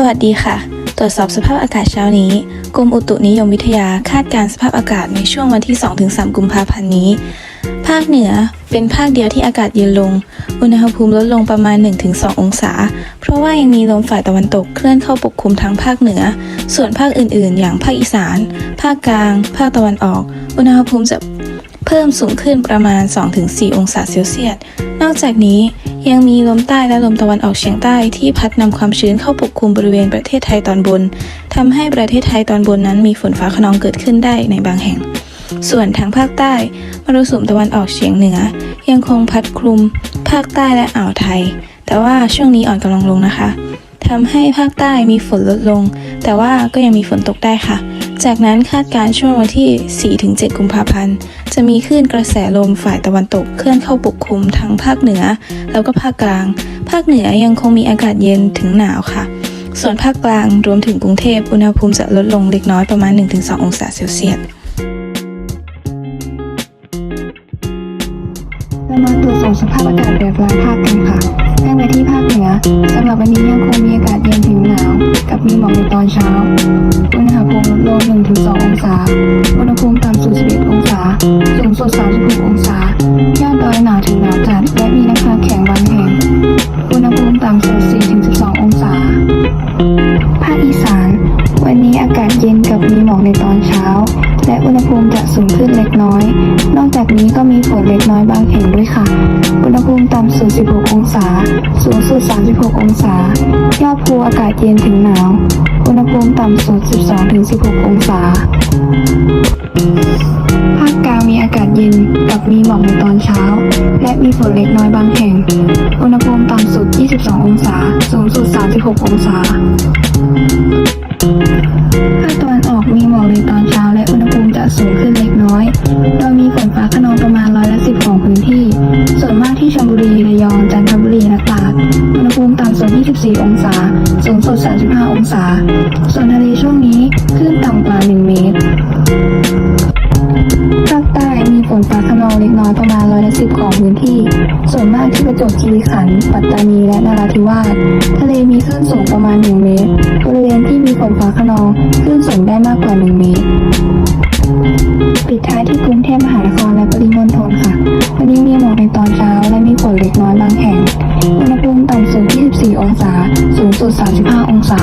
สวัสดีค่ะ ตรวจสอบสภาพอากาศเช้านี้ กรมอุตุนิยมวิทยาคาดการสภาพอากาศในช่วงวันที่ 2-3 กุมภาพันธ์นี้ ภาคเหนือเป็นภาคเดียวที่อากาศเย็นลง อุณหภูมิลดลงประมาณ 1-2 องศา เพราะว่ายังมีลมฝ่ายตะวันตกเคลื่อนเข้าปกคลุมทั้งภาคเหนือ ส่วนภาคอื่น ๆ อย่างภาคอีสาน ภาคกลาง ภาคตะวันออก อุณหภูมิจะเพิ่มสูงขึ้นประมาณ 2-4 องศาเซลเซียส นอกจากนี้ ยังมีลมใต้และลมตะวันออกเฉียงใต้ที่พัดนำความชื้นเข้าปกคลุมบริเวณประเทศไทยตอนบนทำให้ประเทศไทยตอนบนนั้นมีฝนฟ้าขนองเกิดขึ้นได้ในบางแห่ง ส่วนทางภาคใต้มรสุมตะวันออกเฉียงเหนือ ยังคงพัดคลุม ภาคใต้และอ่าวไทย แต่ว่าช่วงนี้อ่อนกำลังลงนะคะทำให้ภาคใต้มีฝนลดลง แต่ว่าก็ยังมีฝนตกได้ค่ะ จากนั้นคาดการณ์ช่วงวันที่ 4-7 กุมภาพันธ์ จะมีคลื่นกระแสลมฝ่ายตะวันตกเคลื่อนเข้าปกคลุมทั้งภาคเหนือ แล้วก็ภาคกลาง ภาคเหนือยังคงมีอากาศเย็นถึงหนาวค่ะ ส่วนภาคกลางรวมถึงกรุงเทพอุณหภูมิจะลดลงเล็กน้อยประมาณ 1-2 องศาเซลเซียสเรามาตรวจสอบสภาพอากาศแบบรายภาคกันค่ะเริ่มไปที่ภาคเหนือสำหรับวันนี้ยังคงมีอากาศเย็น กับมีหมอกในตอนเช้า อุณหภูมิลดลง1-2 องศา อุณหภูมิต่ำสุด 11 องศา สูงสุด 36 องศา ยอดดอยหนาวถึงหนาวจัด และมีน้ำค้างแข็งบางแห่ง อุณหภูมิต่ำสุด 4-12 องศา ภาคอีสาน วันนี้อากาศเย็นกับมีหมอกในตอนเช้า และอุณหภูมิจะสูงขึ้นเล็กน้อย นอกจากนี้ก็มีฝนเล็กน้อยบางแห่งด้วยค่ะ อุณหภูมิต่ำสุด 16 องศา สูงสุด 36 องศา ยอดภูอากาศเย็นถึงหนาว อุณหภูมิต่ำสุด 12-16 องศา ภาคกลางมีอากาศเย็นกับมีหมอกในตอนเช้า และมีฝนเล็กน้อยบางแห่ง อุณหภูมิต่ำสุด 22 องศา สูงสุด 36 องศา 34 องศา สูงสุด 35 องศา ส่วนทะเลช่วงนี้ขึ้นต่ำกว่า 1 เมตร ภาคใต้มีฝนฟ้าขนองเล็กน้อยประมาณร้อยละสิบของพื้นที่ ส่วนมากที่ประจวบคีรีขันธ์ ปัตตานี และนาราธิวาส ทะเลมีคลื่นสูงประมาณ 1 เมตร บริเวณที่มีฝนฟ้าขนองคลื่นสูงได้มากกว่า 1 เมตรปิดท้ายที่กรุงเทพมหานครและปริมณฑลค่ะ วันนี้มีหมอกในตอนเช้าและมีฝนเล็กน้อยบางแห่ง สุด 35 องศา